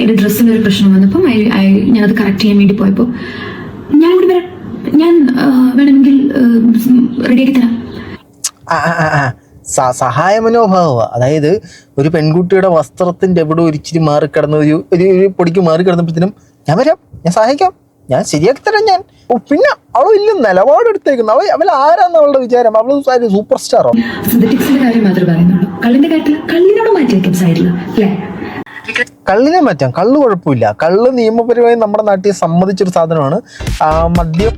എന്റെ ഡ്രസ്സിന്റെ ഒരു പ്രശ്നം വന്നപ്പം ഐ ഐ ഞാനത് കറക്റ്റ് ചെയ്യാൻ വേണ്ടി പോയപ്പോൾ ഞാൻ കൂടി വരാം. ഞാൻ വേണമെങ്കിൽ റെഡിയാക്കി തരാം. സഹായ മനോഭാവ. അതായത് ഒരു പെൺകുട്ടിയുടെ വസ്ത്രത്തിന്റെ എവിടെ ഒരിച്ചിരി മാറിക്കിടന്ന ഒരു ഒരു ഒരു പൊടിക്ക് മാറിക്കിടന്നപ്പോഴത്തേനും ഞാൻ വരാം. ഞാൻ സഹായിക്കാം. ഞാൻ ശരിയാക്കി തരാം ഞാൻ. ഓ പിന്നെ അവൾ വലിയ നിലപാടെടുത്തേക്കുന്നു. അവൾ അവൾ ആരാന്ന് അവളുടെ വിചാരം. അവൾ സൂപ്പർ സ്റ്റാറോ സിന്തറ്റിക്സിന്റെ കാര്യം മാത്രമേ പറയുന്നുള്ളൂ. കള്ളിന്റെ കാര്യത്തിൽ കള്ളിനോട് മാറ്റി വെക്കും സൈഡിൽ അല്ലേ? കള്ളിനെ മാറ്റാം. കള്ള് കുഴപ്പമില്ല. കള്ള് നിയമപരമായി നമ്മുടെ നാട്ടിൽ സമ്മതിച്ചൊരു സാധനമാണ്. മദ്യം.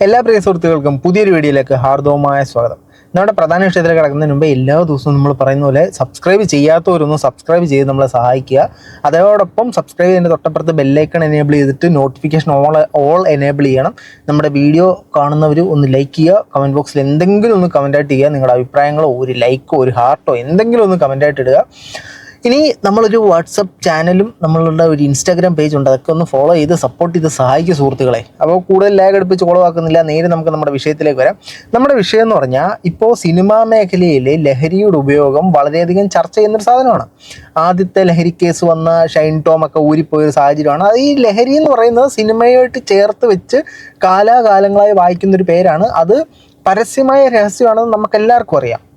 എല്ലാ പ്രിയ സുഹൃത്തുക്കൾക്കും പുതിയൊരു വീഡിയോയിലേക്ക് ഹാർദവമായ സ്വാഗതം. നമ്മുടെ പ്രധാന വിഷയത്തിൽ കിടക്കുന്നതിന് മുമ്പ് എല്ലാ ദിവസവും നമ്മൾ പറയുന്ന പോലെ സബ്സ്ക്രൈബ് ചെയ്യാത്തവരൊന്നും സബ്സ്ക്രൈബ് ചെയ്ത് നമ്മളെ സഹായിക്കുക. അതോടൊപ്പം സബ്സ്ക്രൈബ് ചെയ്യുന്നതിന്റെ തൊട്ടപ്പുറത്ത് ബെല്ലൈക്കൺ എനേബിൾ ചെയ്തിട്ട് നോട്ടിഫിക്കേഷൻ ഓൾ ഓൾ എനേബിൾ ചെയ്യണം. നമ്മുടെ വീഡിയോ കാണുന്നവർ ഒന്ന് ലൈക്ക് ചെയ്യുക. കമന്റ് ബോക്സിൽ എന്തെങ്കിലും ഒന്ന് കമന്റായിട്ട് ചെയ്യുക. നിങ്ങളുടെ അഭിപ്രായങ്ങളോ ഒരു ലൈക്കോ ഒരു ഹാർട്ടോ എന്തെങ്കിലും ഒന്ന് കമന്റായിട്ട് ഇടുക. ഇനി നമ്മളൊരു വാട്സപ്പ് ചാനലും നമ്മളുടെ ഒരു ഇൻസ്റ്റാഗ്രാം പേജ് ഉണ്ട് അതൊക്കെ ഒന്ന് ഫോളോ ചെയ്ത് സപ്പോർട്ട് ചെയ്ത് സഹായിക്കും സുഹൃത്തുക്കളെ. അപ്പോൾ കൂടുതൽ ലാഗ് അടുപ്പിച്ച് കുളവാക്കുന്നില്ല നേരെ നമുക്ക് നമ്മുടെ വിഷയത്തിലേക്ക് വരാം. നമ്മുടെ വിഷയം എന്ന് പറഞ്ഞാൽ ഇപ്പോൾ സിനിമാ മേഖലയിൽ ലഹരിയുടെ ഉപയോഗം വളരെയധികം ചർച്ച ചെയ്യുന്നൊരു സാധനമാണ്. ആദ്യത്തെ ലഹരി കേസ് വന്ന ഷൈൻ ടോം ഒക്കെ ഊരിപ്പോയൊരു സാഹചര്യമാണ്. അത് ഈ ലഹരി എന്ന് പറയുന്നത് സിനിമയായിട്ട് ചേർത്ത് വെച്ച് കാലാകാലങ്ങളായി വായിക്കുന്നൊരു പേരാണ്. അത് പരസ്യമായ രഹസ്യമാണെന്ന് നമുക്ക് എല്ലാവർക്കും അറിയാം.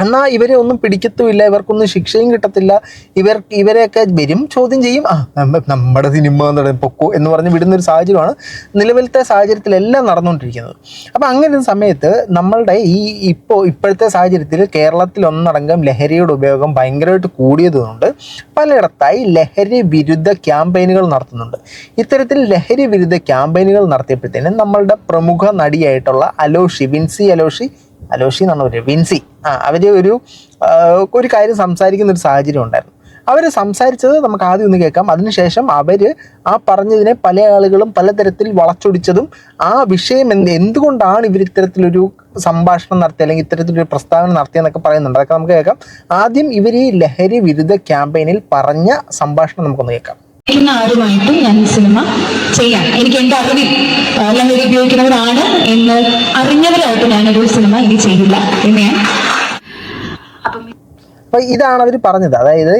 എന്നാൽ ഇവരെ ഒന്നും പിടിക്കത്തുമില്ല ഇവർക്കൊന്നും ശിക്ഷയും കിട്ടത്തില്ല ഇവർ ഇവരെയൊക്കെ വരും ചോദ്യം ചെയ്യും. ആ നമ്മ- നമ്മുടെ സിനിമ പൊക്കോ എന്ന് പറഞ്ഞ് വിടുന്ന ഒരു സാഹചര്യമാണ് നിലവിലത്തെ സാഹചര്യത്തിലെല്ലാം നടന്നുകൊണ്ടിരിക്കുന്നത്. അപ്പോൾ അങ്ങനെ ഒരു സമയത്ത് നമ്മളുടെ ഈ ഇപ്പോൾ ഇപ്പോഴത്തെ സാഹചര്യത്തിൽ കേരളത്തിൽ ഒന്നടങ്കം ലഹരിയുടെ ഉപയോഗം ഭയങ്കരമായിട്ട് കൂടിയതുകൊണ്ട് പലയിടത്തായി ലഹരി വിരുദ്ധ ക്യാമ്പയിനുകൾ നടത്തുന്നുണ്ട്. ഇത്തരത്തിൽ ലഹരി വിരുദ്ധ ക്യാമ്പയിനുകൾ നടത്തിയപ്പോഴത്തേനും നമ്മളുടെ പ്രമുഖ നടിയായിട്ടുള്ള അലോഷി വിൻസി അലോഷി അലോഷി എന്നാണ് പറയുക വിൻസി. ആ അവർ ഒരു ഒരു കാര്യം സംസാരിക്കുന്ന ഒരു സാഹചര്യം ഉണ്ടായിരുന്നു. അവർ സംസാരിച്ചത് നമുക്ക് ആദ്യം ഒന്ന് കേൾക്കാം. അതിനുശേഷം അവർ ആ പറഞ്ഞതിനെ പല ആളുകളും പലതരത്തിൽ വളച്ചൊടിച്ചതും ആ വിഷയം എന്ത് എന്തുകൊണ്ടാണ് ഇവർ ഇത്തരത്തിലൊരു സംഭാഷണം നടത്തി അല്ലെങ്കിൽ ഇത്തരത്തിലൊരു പ്രസ്താവന നടത്തിയെന്നൊക്കെ പറയുന്നുണ്ട്. അതൊക്കെ നമുക്ക് കേൾക്കാം. ആദ്യം ഇവർ ഈ ലഹരി വിരുദ്ധ ക്യാമ്പയിനിൽ പറഞ്ഞ സംഭാഷണം നമുക്കൊന്ന് കേൾക്കാം. ഉപയോഗിക്കുന്ന ആരുമായിട്ടും ഞാൻ സിനിമ ചെയ്യാം. എനിക്ക് എന്റെ അറിവിൽ ലഹരി ഉപയോഗിക്കുന്നവരാണ് എന്ന് അറിഞ്ഞവരായിട്ട് ഞാനൊരു സിനിമ ഇനി ചെയ്യില്ല എന്ന് ഞാൻ അപ്പൊ ഇതാണ് അവർ പറഞ്ഞത്. അതായത്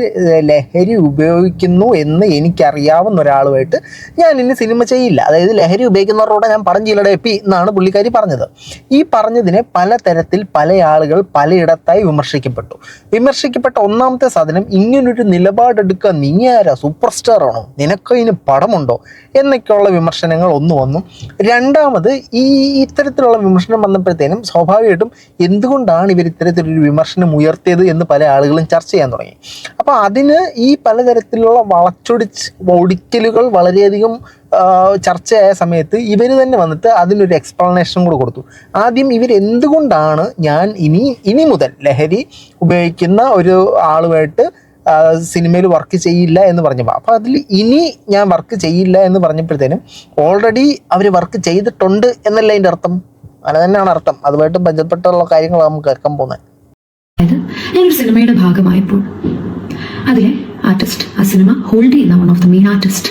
ലഹരി ഉപയോഗിക്കുന്നു എന്ന് എനിക്കറിയാവുന്ന ഒരാളുമായിട്ട് ഞാൻ ഇനി സിനിമ ചെയ്യില്ല. അതായത് ലഹരി ഉപയോഗിക്കുന്നവരോട് ഞാൻ പടം ചെയ്യില്ലട എപ്പി എന്നാണ് പുള്ളിക്കാരി പറഞ്ഞത്. ഈ പറഞ്ഞതിനെ പലതരത്തിൽ പല ആളുകൾ പലയിടത്തായി വിമർശിക്കപ്പെട്ടു. വിമർശിക്കപ്പെട്ട ഒന്നാമത്തെ സാധനം ഇങ്ങനൊരു നിലപാടെടുക്കുക നീ ആരാ? സൂപ്പർ സ്റ്റാർ ആണോ? നിനക്ക് ഇനി പടമുണ്ടോ? എന്നൊക്കെയുള്ള വിമർശനങ്ങൾ ഒന്ന് വന്നു. രണ്ടാമത് ഈ ഇത്തരത്തിലുള്ള വിമർശനം വന്നപ്പോഴത്തേനും സ്വാഭാവികമായിട്ടും എന്തുകൊണ്ടാണ് ഇവർ ഇത്തരത്തിലൊരു വിമർശനം ഉയർത്തിയത് എന്ന് പല ആളുകളും ചർച്ച ചെയ്യാൻ തുടങ്ങി. അപ്പോൾ അതിന് ഈ പലതരത്തിലുള്ള വളച്ചൊടിച്ച് ഒടിക്കലുകൾ വളരെയധികം ചർച്ചയായ സമയത്ത് ഇവർ തന്നെ വന്നിട്ട് അതിനൊരു എക്സ്പ്ലനേഷൻ കൂടെ കൊടുത്തു. ആദ്യം ഇവർ എന്തുകൊണ്ടാണ് ഞാൻ ഇനി ഇനി മുതൽ ലഹരി ഉപയോഗിക്കുന്ന ഒരു ആളുമായിട്ട് സിനിമയിൽ വർക്ക് ചെയ്യില്ല എന്ന് പറഞ്ഞപ്പോൾ അപ്പോൾ അതിൽ ഇനി ഞാൻ വർക്ക് ചെയ്യില്ല എന്ന് പറഞ്ഞപ്പോഴത്തേനും ഓൾറെഡി അവർ വർക്ക് ചെയ്തിട്ടുണ്ട് എന്നല്ല അതിന്റെ അർത്ഥം? അങ്ങനെ തന്നെയാണ് അർത്ഥം. അതുമായിട്ട് ബന്ധപ്പെട്ടുള്ള കാര്യങ്ങൾ നമുക്ക് കേൾക്കാൻ പോകുന്നത്. അതായത് ഞാനൊരു സിനിമയുടെ ഭാഗമായപ്പോൾ. അതിലെ ആർട്ടിസ്റ്റ് ആ സിനിമ ഹോൾഡ് ചെയ്യുന്ന one of the main artist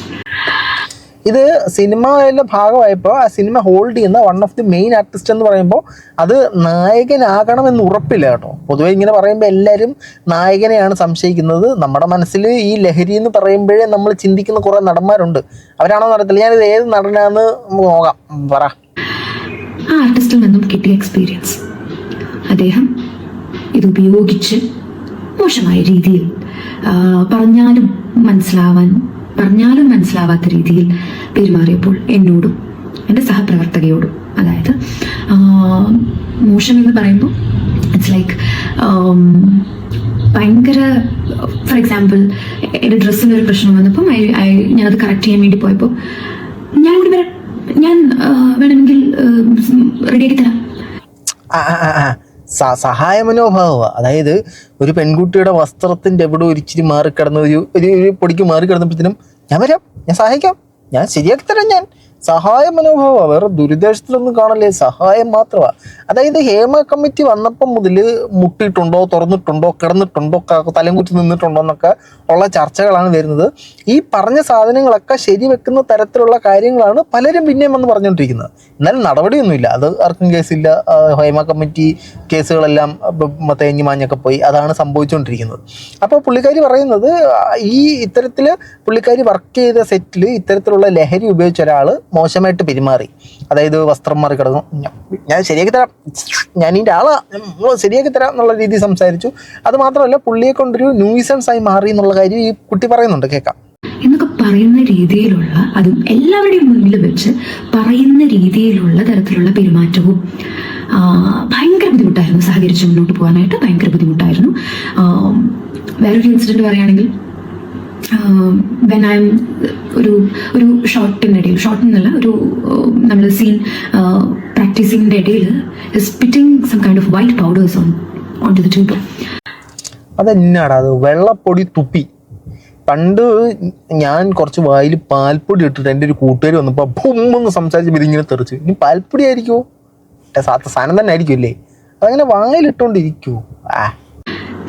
ഇത് സിനിമയിലെ ഭാഗമായപ്പോൾ ആ സിനിമ ഹോൾഡ് ചെയ്യുന്ന one of the main artist എന്ന് പറയുമ്പോൾ അത് നായകനാകണം എന്ന് ഉറപ്പില്ല കേട്ടോ. പൊതുവെ ഇങ്ങനെ പറയുമ്പോൾ എല്ലാവരും നായകനെയാണ് സംശയിക്കുന്നത്. നമ്മുടെ മനസ്സിൽ ഈ ലഹരി എന്ന് പറയുമ്പോഴേ നമ്മൾ ചിന്തിക്കുന്ന കുറേ നടന്മാരുണ്ട്. അവരാണോ നടത്തില്ല? ഞാനിത് ഏത് നടനാന്ന് നോക്കാം. പറ. ആ ആർട്ടിസ്റ്റിൽ നിന്നും കിട്ടിയ എക്സ്പീരിയൻസ് അദ്ദേഹം ഇത് ഉപയോഗിച്ച് മോശമായ രീതിയിൽ പറഞ്ഞാലും മനസ്സിലാവാൻ പറഞ്ഞാലും മനസ്സിലാവാത്ത രീതിയിൽ പെരുമാറിയപ്പോൾ എന്നോടും എന്റെ സഹപ്രവർത്തകയോടും അതായത് മോശം എന്ന് പറയുമ്പോൾ ഇറ്റ്സ് ലൈക്ക് ഭയങ്കര ഫോർ എക്സാമ്പിൾ എന്റെ ഡ്രസ്സിന് ഒരു പ്രശ്നം വന്നപ്പം ഐ ഐ ഞാനത് കറക്റ്റ് ചെയ്യാൻ വേണ്ടി പോയപ്പോൾ ഞാൻ കൂടി വരാം. ഞാൻ വേണമെങ്കിൽ റെഡിയാക്കി തരാം. സഹായ മനോഭാവമാണ് അതായത് ഒരു പെൺകുട്ടിയുടെ വസ്ത്രത്തിന്റെ എവിടെ ഒരിച്ചിരി മാറിക്കിടന്ന ഒരു ഒരു പൊടിക്ക് മാറിക്കിടന്നപ്പോഴത്തേനും ഞാൻ വരാം ഞാൻ സഹായിക്കാം ഞാൻ ശരിയാക്കി തരാം ഞാൻ. സഹായ മനോഭാവമാണ് വേറെ ദുരിതാശ്വാസത്തിലൊന്നും കാണല്ലേ? സഹായം മാത്രമാണ് അതായത് ഹേമ കമ്മിറ്റി വന്നപ്പം മുതൽ മുട്ടിയിട്ടുണ്ടോ തുറന്നിട്ടുണ്ടോ കിടന്നിട്ടുണ്ടോ തലം നിന്നിട്ടുണ്ടോ എന്നൊക്കെ ഉള്ള ചർച്ചകളാണ് വരുന്നത്. ഈ പറഞ്ഞ സാധനങ്ങളൊക്കെ ശരിവെക്കുന്ന തരത്തിലുള്ള കാര്യങ്ങളാണ് പലരും പിന്നെയും വന്ന് പറഞ്ഞുകൊണ്ടിരിക്കുന്നത്. എന്നാലും നടപടിയൊന്നുമില്ല. അത് ആർക്കും കേസില്ല. ഹേമ കമ്മിറ്റി കേസുകളെല്ലാം തേഞ്ഞു മാഞ്ഞൊക്കെ പോയി. അതാണ് സംഭവിച്ചുകൊണ്ടിരിക്കുന്നത്. അപ്പോൾ പുള്ളിക്കാരി പറയുന്നത് ഈ ഇത്തരത്തിൽ പുള്ളിക്കാരി വർക്ക് ചെയ്ത സെറ്റിൽ ഇത്തരത്തിലുള്ള ലഹരി ഉപയോഗിച്ച ഒരാൾ മോശമായിട്ട് പെരുമാറി. അതായത് വസ്ത്രം മാറി കിടന്നു. ഞാൻ- ശരിയാക്കി തരാം. ഞാൻ ഇതിന്റെ ആളാ. ശരിയാക്കി തരാം എന്നുള്ള രീതിയിൽ സംസാരിച്ചു. അത് മാത്രമല്ല പുള്ളിയെ കൊണ്ടൊരു ന്യൂസൻസ് ആയി മാറി എന്നുള്ള കാര്യം ഈ കുട്ടി പറയുന്നുണ്ട്. കേൾക്കാം. എന്നൊക്കെ പറയുന്ന രീതിയിലുള്ള അതും എല്ലാവരുടെയും മുന്നിൽ വെച്ച് പറയുന്ന രീതിയിലുള്ള തരത്തിലുള്ള പെരുമാറ്റവും ഭയങ്കര ബുദ്ധിമുട്ടായിരുന്നു. സഹകരിച്ച് മുന്നോട്ട് പോകാനായിട്ട് ഭയങ്കര ബുദ്ധിമുട്ടായിരുന്നു. വേറൊരു ഇൻസിഡന്റ് പറയുകയാണെങ്കിൽ വെൻ ഐ ഒരു ഒരു ഷോട്ടിനിടയിൽ ഷോട്ട് എന്നല്ല ഒരു നമ്മൾ സീൻ പ്രാക്ടീസിങ്ങിന്റെ ഇടയിൽ spitting some kind of white powders on on to the tube അതെന്നാടാ അത്? വെള്ളപ്പൊടി തുപ്പി. പണ്ട് ഞാൻ കുറച്ച് വായിൽ പാൽപ്പൊടി ഇട്ടിട്ട് എന്റെ ഒരു കൂട്ടുകാർ വന്നപ്പോൾ ഭൂമെന്ന് സംസാരിച്ചപ്പോൾ ഇതിങ്ങനെ തെറിച്ച്. ഇനി പാൽപ്പൊടി ആയിരിക്കുമോ സാധനം തന്നെ ആയിരിക്കും അല്ലേ അതങ്ങനെ വായിലിട്ടുകൊണ്ടിരിക്കുമോ ആ.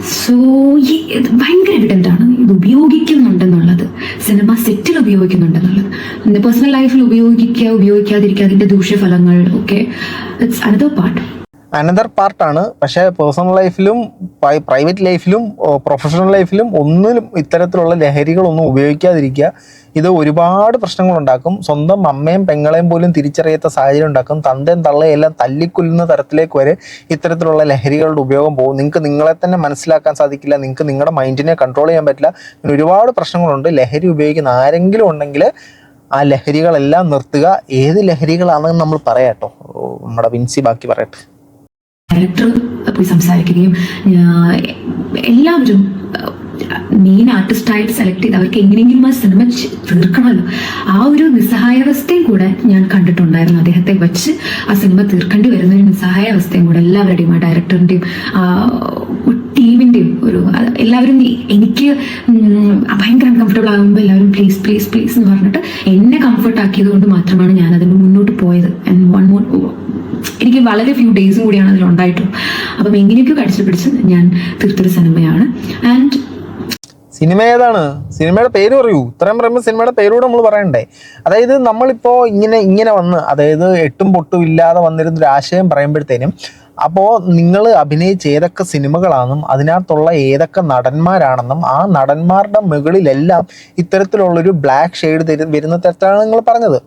സോ ഈ ഭയങ്കര എവിഡന്റ് ആണ്. ഇത് ഉപയോഗിക്കുന്നുണ്ടെന്നുള്ളത്. സിനിമ സെറ്റിൽ ഉപയോഗിക്കുന്നുണ്ടെന്നുള്ളത്. എന്റെ പേഴ്സണൽ ലൈഫിൽ ഉപയോഗിക്കുക ഉപയോഗിക്കാതിരിക്കുക അതിന്റെ ദൂഷ്യഫലങ്ങൾ ഒക്കെ ഇറ്റ്സ് അനദർ പാർട്ട് അനദർ പാർട്ടാണ് പക്ഷേ പേഴ്സണൽ ലൈഫിലും പ്രൈവറ്റ് ലൈഫിലും പ്രൊഫഷണൽ ലൈഫിലും ഒന്നിലും ഇത്തരത്തിലുള്ള ലഹരികളൊന്നും ഉപയോഗിക്കാതിരിക്കുക ഇത് ഒരുപാട് പ്രശ്നങ്ങൾ ഉണ്ടാക്കും സ്വന്തം അമ്മയും പെങ്ങളെയും പോലും തിരിച്ചറിയാത്ത സാഹചര്യം ഉണ്ടാക്കും. തന്തയും തള്ളയും എല്ലാം തല്ലിക്കൊല്ലുന്ന തരത്തിലേക്ക് വരെ ഇത്തരത്തിലുള്ള ലഹരികളുടെ ഉപയോഗം പോകും. നിങ്ങൾക്ക് നിങ്ങളെ തന്നെ മനസ്സിലാക്കാൻ സാധിക്കില്ല. നിങ്ങൾക്ക് നിങ്ങളുടെ മൈൻഡിനെ കൺട്രോൾ ചെയ്യാൻ പറ്റില്ല. അങ്ങനെ ഒരുപാട് പ്രശ്നങ്ങളുണ്ട്. ലഹരി ഉപയോഗിക്കുന്ന ആരെങ്കിലും ഉണ്ടെങ്കിൽ ആ ലഹരികളെല്ലാം നിർത്തുക. ഏത് ലഹരികളാണെന്ന് നമ്മൾ പറയാട്ടോ നമ്മുടെ വിൻസി ബാക്കി പറയട്ടെ. ഡയറക്ടർ പോയി സംസാരിക്കുകയും എല്ലാവരും മെയിൻ ആർട്ടിസ്റ്റായിട്ട് സെലക്ട് ചെയ്ത് അവർക്ക് എങ്ങനെയെങ്കിലും ആ സിനിമ തീർക്കണമല്ലോ. ആ ഒരു നിസ്സഹായാവസ്ഥയും കൂടെ ഞാൻ കണ്ടിട്ടുണ്ടായിരുന്നു. അദ്ദേഹത്തെ വെച്ച് ആ സിനിമ തീർക്കേണ്ടി വരുന്ന ഒരു നിസ്സഹായാവസ്ഥയും കൂടെ എല്ലാവരുടെയും ആ ഡയറക്ടറിന്റെയും ആ ടീമിന്റെയും ഒരു എല്ലാവരും എനിക്ക് ഭയങ്കര അൺകംഫർട്ടബിൾ ആകുമ്പോൾ എല്ലാവരും പ്ലീസ് പ്ലീസ് പ്ലീസ് എന്ന് പറഞ്ഞിട്ട് എന്നെ കംഫർട്ട് ആക്കിയത് കൊണ്ട് മാത്രമാണ് ഞാൻ അതിന് മുന്നോട്ട് പോയത്. ആൻഡ് വൺ മോർ എനിക്ക് വളരെ ഫ്യൂ ഡേയ്സും കൂടിയാണ് അതിൽ ഉണ്ടായിട്ടുള്ളൂ അപ്പം എങ്ങനെയൊക്കെ കടിച്ചു പിടിച്ച് ഞാൻ തീർത്തൊരു സിനിമയാണ്. ആൻഡ് സിനിമ ഏതാണ്? സിനിമയുടെ പേര് പറയൂ. ഇത്രയും പറയുമ്പോൾ സിനിമയുടെ പേരൂടെ നമ്മൾ പറയണ്ടേ? അതായത് നമ്മളിപ്പോൾ ഇങ്ങനെ ഇങ്ങനെ വന്ന് അതായത് എട്ടും പൊട്ടും ഇല്ലാതെ വന്നിരുന്ന ഒരു ആശയം പറയുമ്പോഴത്തേനും അപ്പോൾ നിങ്ങൾ അഭിനയിച്ച ഏതൊക്കെ സിനിമകളാണെന്നും അതിനകത്തുള്ള ഏതൊക്കെ നടന്മാരാണെന്നും ആ നടന്മാരുടെ മുകളിലെല്ലാം ഇത്തരത്തിലുള്ളൊരു ബ്ലാക്ക് ഷെയ്ഡ് തരു വരുന്ന തരത്തിലാണ് നിങ്ങൾ പറഞ്ഞത്.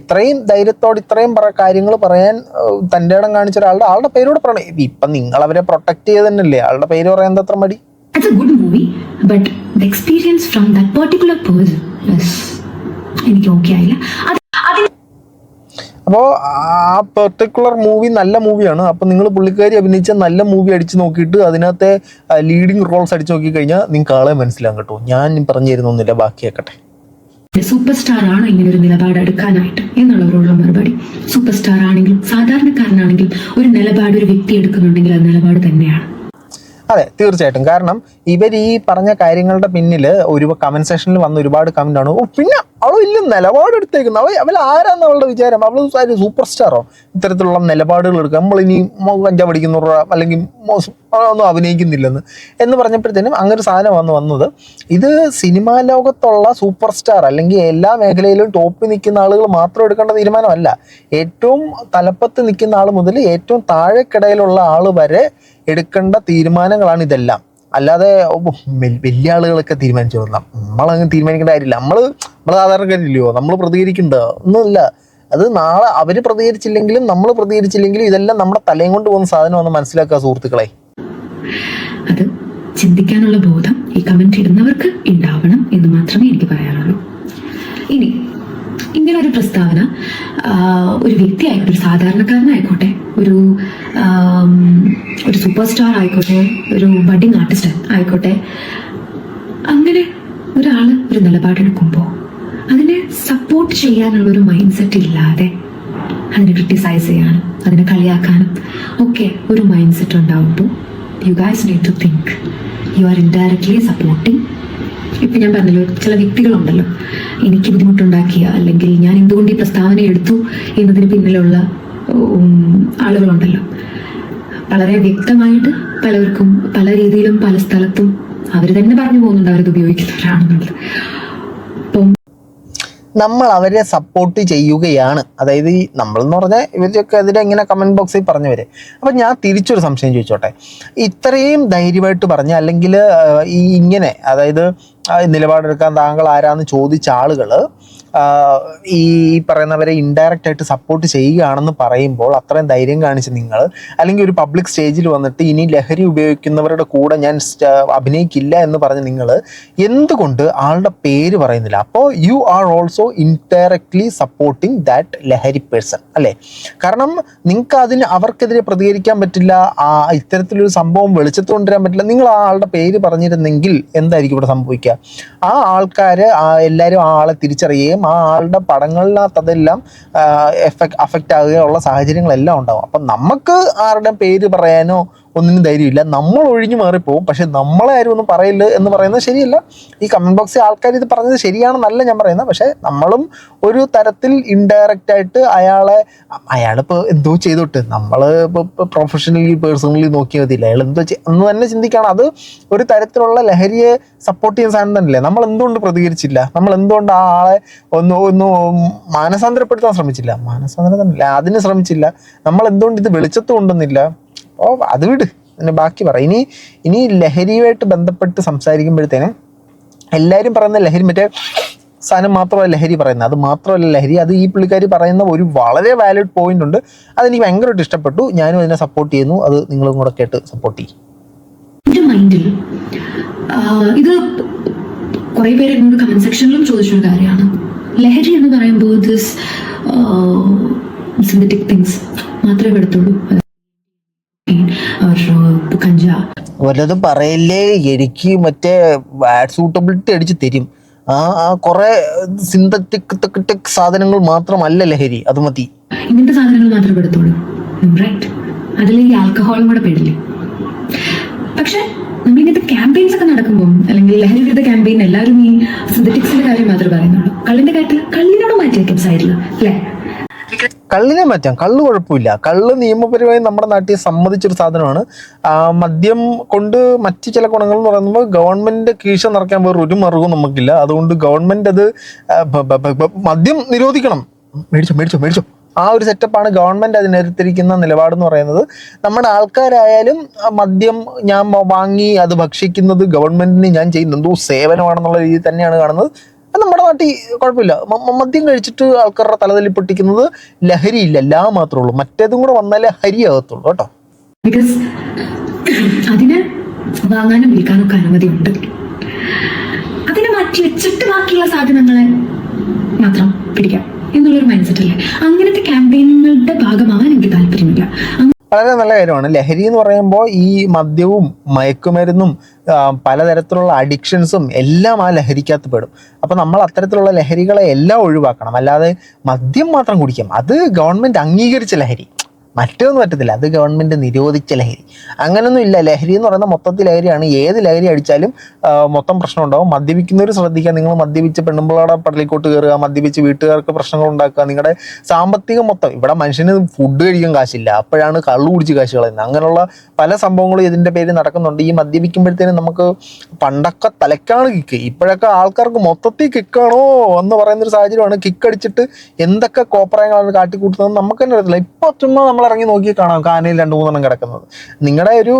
ഇത്രയും ധൈര്യത്തോട് ഇത്രയും പറ കാര്യങ്ങൾ പറയാൻ തന്റെ ഇടം കാണിച്ച ഒരാളുടെ ആളുടെ പേരോട് പറയണം. ഇപ്പം നിങ്ങൾ അവരെ പ്രൊട്ടക്ട് ചെയ്ത് ആളുടെ പേര് പറയാൻ അത്ര മടി experience from that particular person എനിക്ക് ഓക്കെ ആയില്ല. അത് അപ്പോൾ ആ പെർട്ടിക്കുലർ മൂവി നല്ല മൂവിയാണ് അപ്പോൾ നിങ്ങൾ പുള്ളിക്കാരി അഭിനയിച്ച നല്ല മൂവി അടിച്ച് നോക്കിയിട്ട് അതിനകത്തെ ലീഡിങ് റോൾസ് അടിച്ച് നോക്കി കഴിഞ്ഞാൽ നിങ്ങൾക്ക് ആളെ മനസ്സിലാകും കേട്ടോ. ഞാൻ പറഞ്ഞു തരുന്നൊന്നുമില്ല ബാക്കിയാക്കട്ടെ സൂപ്പർ സ്റ്റാർ ആണ് ഇങ്ങനെ ഒരു നിലപാട് എടുക്കാനായിട്ട് എന്നുള്ളവരുള്ള മറുപടി. സൂപ്പർ സ്റ്റാർ ആണെങ്കിലും സാധാരണക്കാരനാണെങ്കിലും ഒരു നിലപാട് ഒരു വ്യക്തി എടുക്കുന്നുണ്ടെങ്കിൽ ആ നിലപാട് തന്നെയാണ്. അതെ തീർച്ചയായിട്ടും. കാരണം ഇവർ ഈ പറഞ്ഞ കാര്യങ്ങളുടെ പിന്നിൽ ഒരു കമന്റ് സെഷനിൽ വന്ന ഒരുപാട് കമന്റ് ആണ്. ഓ പിന്നെ അവൾ വലിയ നിലപാടെടുത്തേക്കുന്നു. അവൾ അവൾ ആരാന്ന് അവളുടെ വിചാരം. അവൾ സൂപ്പർ സ്റ്റാറോ ഇത്തരത്തിലുള്ള നിലപാടുകൾ എടുക്കുക. നമ്മളിനി കഞ്ചാ പഠിക്കുന്നവർ അല്ലെങ്കിൽ ഒന്നും അഭിനയിക്കുന്നില്ലെന്ന് എന്ന് പറഞ്ഞപ്പോഴത്തേനും അങ്ങനെ ഒരു സാധനം വന്ന് വന്നത്. ഇത് സിനിമാ ലോകത്തുള്ള സൂപ്പർ സ്റ്റാർ അല്ലെങ്കിൽ എല്ലാ മേഖലയിലും ടോപ്പിൽ നിൽക്കുന്ന ആളുകൾ മാത്രം എടുക്കേണ്ട തീരുമാനമല്ല. ഏറ്റവും തലപ്പത്ത് നിൽക്കുന്ന ആൾ മുതൽ ഏറ്റവും താഴെക്കിടയിലുള്ള ആൾ വരെ എടുക്കേണ്ട തീരുമാനങ്ങളാണ് ഇതെല്ലാം. അല്ലാതെ വലിയ ആളുകളൊക്കെ തീരുമാനിച്ചു. നമ്മളങ്ങ് തീരുമാനിക്കേണ്ട കാര്യമില്ല. നമ്മൾ നമ്മൾ സാധാരണക്കാരില്ലയോ? നമ്മൾ പ്രതികരിക്കണ്ട. ഒന്നുമില്ല. അത് നാളെ അവർ പ്രതികരിച്ചില്ലെങ്കിലും നമ്മൾ പ്രതികരിച്ചില്ലെങ്കിലും ഇതെല്ലാം നമ്മുടെ തലയും കൊണ്ട് പോകുന്ന സാധനമാണെന്ന് മനസ്സിലാക്കുക സുഹൃത്തുക്കളെ. അത് ചിന്തിക്കാനുള്ള ബോധം ഈ കമന്റ് ഇടുന്നവർക്ക് ഉണ്ടാവണം എന്ന് മാത്രമേ എനിക്ക് പറയാനുള്ളൂ. ഇനി ഇങ്ങനെ ഒരു പ്രസ്താവന ഒരു വ്യക്തി ആയിക്കോട്ടെ ഒരു സാധാരണക്കാരനായിക്കോട്ടെ ഒരു ഒരു സൂപ്പർ സ്റ്റാർ ആയിക്കോട്ടെ ഒരു ബഡിങ് ആർട്ടിസ്റ്റ് ആയിക്കോട്ടെ അങ്ങനെ ഒരാൾ ഒരു നിലപാടെടുക്കുമ്പോൾ അതിനെ സപ്പോർട്ട് ചെയ്യാനുള്ള ഒരു മൈൻഡ് സെറ്റ് ഇല്ലാതെ അതിനെ ക്രിട്ടിസൈസ് ചെയ്യാനും അതിനെ കളിയാക്കാനും ഒക്കെ ഒരു മൈൻഡ് സെറ്റ് ഉണ്ടാവുമ്പോൾ you guys need to think you are indirectly supporting ഇപ്പൊ ഞാൻ പറഞ്ഞല്ലോ ചില വ്യക്തികളുണ്ടല്ലോ എനിക്ക് ബുദ്ധിമുട്ടുണ്ടാക്കിയ അല്ലെങ്കിൽ ഞാൻ എന്തുകൊണ്ട് ഈ പ്രസ്താവന എടുത്തു എന്നതിന് പിന്നിലുള്ള ആളുകളുണ്ടല്ലോ. വളരെ വ്യക്തമായിട്ട് പലർക്കും പല രീതിയിലും പല സ്ഥലത്തും അവർ തന്നെ പറഞ്ഞു പോകുന്നുണ്ട് അവരത് ഉപയോഗിക്കുന്നവരാണെന്നുള്ളത്. നമ്മൾ അവരെ സപ്പോർട്ട് ചെയ്യുകയാണ്. അതായത് ഈ നമ്മളെന്ന് പറഞ്ഞാൽ ഇവരൊക്കെ എതിരെ ഇങ്ങനെ കമന്റ് ബോക്സിൽ പറഞ്ഞു വരെ അപ്പം ഞാൻ തിരിച്ചൊരു സംശയം ചോദിച്ചോട്ടെ. ഇത്രയും ധൈര്യമായിട്ട് പറഞ്ഞ അല്ലെങ്കിൽ ഈ ഇങ്ങനെ അതായത് നിലപാടെടുക്കാൻ താങ്കൾ ആരാന്ന് ചോദിച്ച ആളുകൾ ഈ പറയുന്നവരെ ഇൻഡയറക്റ്റ് ആയിട്ട് സപ്പോർട്ട് ചെയ്യുകയാണെന്ന് പറയുമ്പോൾ അത്രയും ധൈര്യം കാണിച്ച് നിങ്ങൾ അല്ലെങ്കിൽ ഒരു പബ്ലിക് സ്റ്റേജിൽ വന്നിട്ട് ഇനി ലഹരി ഉപയോഗിക്കുന്നവരുടെ കൂടെ ഞാൻ അഭിനയിക്കില്ല എന്ന് പറഞ്ഞ് നിങ്ങൾ എന്തുകൊണ്ട് ആളുടെ പേര് പറയുന്നില്ല? അപ്പോൾ you are also indirectly supporting that ലഹരി പേഴ്സൺ അല്ലേ? കാരണം നിങ്ങൾക്ക് അതിന് അവർക്കെതിരെ പ്രതികരിക്കാൻ പറ്റില്ല ആ ഇത്തരത്തിലൊരു സംഭവം വെളിച്ചത്ത് കൊണ്ടുവരാൻ പറ്റില്ല. നിങ്ങൾ ആ ആളുടെ പേര് പറഞ്ഞിരുന്നെങ്കിൽ എന്തായിരിക്കും ഇവിടെ സംഭവിക്കുക? ആ ആൾക്കാർ എല്ലാവരും ആ ആളെ തിരിച്ചറിയുകയും ആ ആളുടെ പടങ്ങളിനകത്തതെല്ലാം എഫക്ട് അഫക്റ്റ് ആകുകയുള്ള സാഹചര്യങ്ങളെല്ലാം ഉണ്ടാവും. അപ്പം നമുക്ക് ആരുടെ പേര് പറയാനോ ഒന്നിനും ധൈര്യമില്ല. നമ്മൾ ഒഴിഞ്ഞു മാറിപ്പോവും. പക്ഷെ നമ്മളെ ആരും ഒന്നും പറയില്ല എന്ന് പറയുന്നത് ശരിയല്ല. ഈ കമന്റ് ബോക്സിൽ ആൾക്കാർ ഇത് പറഞ്ഞത് ശരിയാണെന്നല്ല ഞാൻ പറയുന്നത്. പക്ഷേ നമ്മളും ഒരു തരത്തിൽ ഇൻഡയറക്റ്റ് ആയിട്ട് അയാളെ അയാളിപ്പോൾ എന്തോ ചെയ്തോട്ട്. നമ്മൾ ഇപ്പോൾ പ്രൊഫഷണലി പേഴ്സണലി നോക്കിയാൽ മതിയില്ല അയാൾ എന്തോ എന്ന് തന്നെ ചിന്തിക്കണം. അത് ഒരു തരത്തിലുള്ള ലഹരിയെ സപ്പോർട്ട് ചെയ്യുന്ന സാധനം തന്നെയല്ലേ? നമ്മൾ എന്തുകൊണ്ട് പ്രതികരിച്ചില്ല? നമ്മൾ എന്തുകൊണ്ട് ആ ആളെ ഒന്ന് ഒന്ന് മാനസാന്തരപ്പെടുത്താൻ ശ്രമിച്ചില്ല? മാനസാന്തരം തന്നെയല്ല? അതിന് ശ്രമിച്ചില്ല. നമ്മൾ എന്തുകൊണ്ട് ഇത് വെളിച്ചത്ത് കൊണ്ടുവന്നില്ല? ഓ അത് വിട്. പിന്നെ ബാക്കി പറ. ഇനി ഇനി ലഹരിയുമായിട്ട് ബന്ധപ്പെട്ട് സംസാരിക്കുമ്പോഴത്തേനും എല്ലാവരും പറയുന്ന ലഹരി മറ്റേ സാധനം മാത്രമല്ല ലഹരി പറയുന്നത്. അത് മാത്രമല്ല ലഹരി. അത് ഈ പുള്ളിക്കാരി പറയുന്ന ഒരു വളരെ വാലിഡ് പോയിന്റ് ഉണ്ട്. അതെനിക്ക് ഭയങ്കരമായിട്ട് ഇഷ്ടപ്പെട്ടു. ഞാനും അതിനെ സപ്പോർട്ട് ചെയ്യുന്നു. അത് നിങ്ങളും കൂടെ കേട്ട് സപ്പോർട്ട് ചെയ്യും. മൈൻഡിൽ ഇത് കുറെ പേര് കമന്റ് സെക്ഷനിലും ചോദിച്ചൊരു കാര്യമാണ്. ലഹരി എന്ന് പറയുമ്പോൾ ദിസ് സിന്തറ്റിക് തിങ്സ് മാത്രമേ പെടുത്തുള്ളൂ വല്ലതും പറയില്ലേ? എനിക്ക് മറ്റേ ആഡ് സൂട്ടബിലിറ്റി അടിച്ച് തരും. ആ ആ കുറെ സിന്തറ്റിക് ടെക് സാധനങ്ങൾ മാത്രമല്ല ലഹരി. അത് മതി. ഇങ്ങനത്തെ സാധനങ്ങൾ മാത്രം പെടുത്തുള്ളൂ. അതിൽ ഈ ആൽക്കഹോളും കൂടെ പെടില്ലേ? പക്ഷെ നമ്മൾ ഇങ്ങനത്തെ ക്യാമ്പയിൻസ് ഒക്കെ നടക്കുമ്പോൾ അല്ലെങ്കിൽ ലഹരി വിരുദ്ധ ക്യാമ്പയിൻ എല്ലാവരും ഈ സിന്തറ്റിക്സിന്റെ കാര്യം മാത്രമേ പറയുന്നുള്ളൂ. കള്ളിന്റെ കാര്യത്തിൽ കള്ളിനോട് മാറ്റി വയ്ക്കും സൈഡിൽ അല്ലേ? കള്ളിനെ മാറ്റാം. കള്ള് കുഴപ്പമില്ല. കള്ള് നിയമപരമായി നമ്മുടെ നാട്ടിൽ സമ്മതിച്ചൊരു സാധനമാണ്. മദ്യം കൊണ്ട് മറ്റു ചില ഗുണങ്ങൾ എന്ന് പറയുമ്പോൾ ഗവൺമെന്റിന്റെ കീശ നിറയ്ക്കാൻ വേറെ ഒരു മറുകും നമുക്കില്ല. അതുകൊണ്ട് ഗവൺമെന്റ് അത് മദ്യം നിരോധിക്കണം. മേടിച്ചോ മേടിച്ചോ മേടിച്ചോ. ആ ഒരു സെറ്റപ്പാണ് ഗവൺമെന്റ് അതിനെതിരിക്കുന്ന നിലപാട് എന്ന് പറയുന്നത്. നമ്മുടെ ആൾക്കാരായാലും മദ്യം ഞാൻ വാങ്ങി അത് ഭക്ഷിക്കുന്നത് ഗവൺമെന്റിന് ഞാൻ ചെയ്യുന്ന എന്തോ സേവനമാണെന്നുള്ള രീതിയിൽ തന്നെയാണ് കാണുന്നത്. നമ്മുടെ നാട്ടിൽ കുഴപ്പമില്ല. മദ്യം കഴിച്ചിട്ട് ആൾക്കാരുടെ തലതല്ലി പൊട്ടിക്കുന്നത് ലഹരിയില്ല ലാ മാത്രമേ ഉള്ളൂ. മറ്റേതും കൂടെ വന്നാലേ ഹരിയാകത്തുള്ളൂ കേട്ടോ. ബിക്കോസ് അതിന് വാങ്ങാനും വിൽക്കാനും ഒക്കെ അനുമതിയുണ്ട്. അതിനെ മാറ്റി വെച്ചിട്ട് ബാക്കിയുള്ള സാധനങ്ങളെ മാത്രം പിടിക്കാം എന്നുള്ളൊരു മൈൻഡ് സെറ്റ് അല്ലേ? അങ്ങനത്തെ ക്യാമ്പയിനുകളുടെ ഭാഗമാവാൻ എനിക്ക് താല്പര്യമില്ല. വളരെ നല്ല കാര്യമാണ് ലഹരി എന്ന് പറയുമ്പോൾ ഈ മദ്യവും മയക്കുമരുന്നും പലതരത്തിലുള്ള അഡിക്ഷൻസും എല്ലാം ആ ലഹരിക്കകത്ത് പെടും. അപ്പോൾ നമ്മൾ അത്തരത്തിലുള്ള ലഹരികളെ എല്ലാം ഒഴിവാക്കണം. അല്ലാതെ മദ്യം മാത്രം കുടിക്കാം. അത് ഗവൺമെന്റ് അംഗീകരിച്ച ലഹരി. മറ്റൊന്നും പറ്റത്തില്ല. അത് ഗവൺമെന്റ് നിരോധിച്ച ലഹരി. അങ്ങനൊന്നും ഇല്ല. ലഹരി എന്ന് പറയുന്ന മൊത്തത്തിൽ ലഹരിയാണ്. ഏത് ലഹരി അടിച്ചാലും മൊത്തം പ്രശ്നം ഉണ്ടാവും. മദ്യപിക്കുന്നവർ ശ്രദ്ധിക്കുക. നിങ്ങൾ മദ്യപിച്ച് പെണ്ണുമ്പിളയുടെ പള്ളിക്കോട്ട് കയറുക മദ്യപിച്ച് വീട്ടുകാർക്ക് പ്രശ്നങ്ങൾ ഉണ്ടാക്കുക. നിങ്ങളുടെ സാമ്പത്തികം മൊത്തം. ഇവിടെ മനുഷ്യന് ഫുഡ് കഴിക്കാൻ കാശില്ല. അപ്പോഴാണ് കള്ളു കുടിച്ച് കാശ് കളയുന്നത്. അങ്ങനെയുള്ള പല സംഭവങ്ങളും ഇതിന്റെ പേരിൽ നടക്കുന്നുണ്ട്. ഈ മദ്യപിക്കുമ്പോഴത്തേനും നമുക്ക് പണ്ടൊക്കെ തലക്കാണ് കിക്ക് ഇപ്പോഴൊക്കെ ആൾക്കാർക്ക് മൊത്തത്തിൽ കിക്കാണോ എന്ന് പറയുന്നൊരു സാഹചര്യമാണ്. കിക്ക് അടിച്ചിട്ട് എന്തൊക്കെ കോപ്രായങ്ങളാണ് കാട്ടിക്കൂട്ടുന്നത് നമുക്ക് തന്നെ അറിയത്തില്ല. ഇപ്പോൾ ചുമ്മാ നമ്മൾ ഇറങ്ങി നോക്കി കാണാം. കാനയിൽ രണ്ട് മൂന്നെണ്ണം കിടക്കുന്നത്. നിങ്ങളുടെ ഒരു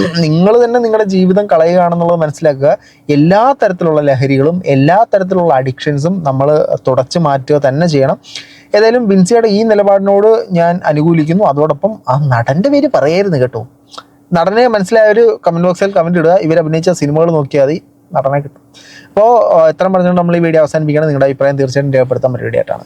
നിങ്ങൾ തന്നെ നിങ്ങളുടെ ജീവിതം കളയുകയാണെന്നുള്ളത് മനസ്സിലാക്കുക. എല്ലാ തരത്തിലുള്ള ലഹരികളും എല്ലാ തരത്തിലുള്ള അഡിക്ഷൻസും നമ്മൾ തുടച്ചു മാറ്റുക തന്നെ ചെയ്യണം. ഏതായാലും ബിൻസിയുടെ ഈ നിലപാടിനോട് ഞാൻ അനുകൂലിക്കുന്നു. അതോടൊപ്പം ആ നടന്റെ പേര് പറയായിരുന്നു കേട്ടോ. നടനെ മനസ്സിലായ ഒരു കമന്റ് ബോക്സിൽ കമന്റ് ഇടുക. ഇവർ അഭിനയിച്ച സിനിമകൾ നോക്കിയാൽ മതി. നടനെ കിട്ടും. അപ്പോൾ എത്ര പറഞ്ഞുകൊണ്ട് നമ്മൾ ഈ വീഡിയോ അവസാനിപ്പിക്കണം നിങ്ങളുടെ അഭിപ്രായം തീർച്ചയായിട്ടും രേഖപ്പെടുത്താൻ പരിപാടിയായിട്ടാണ്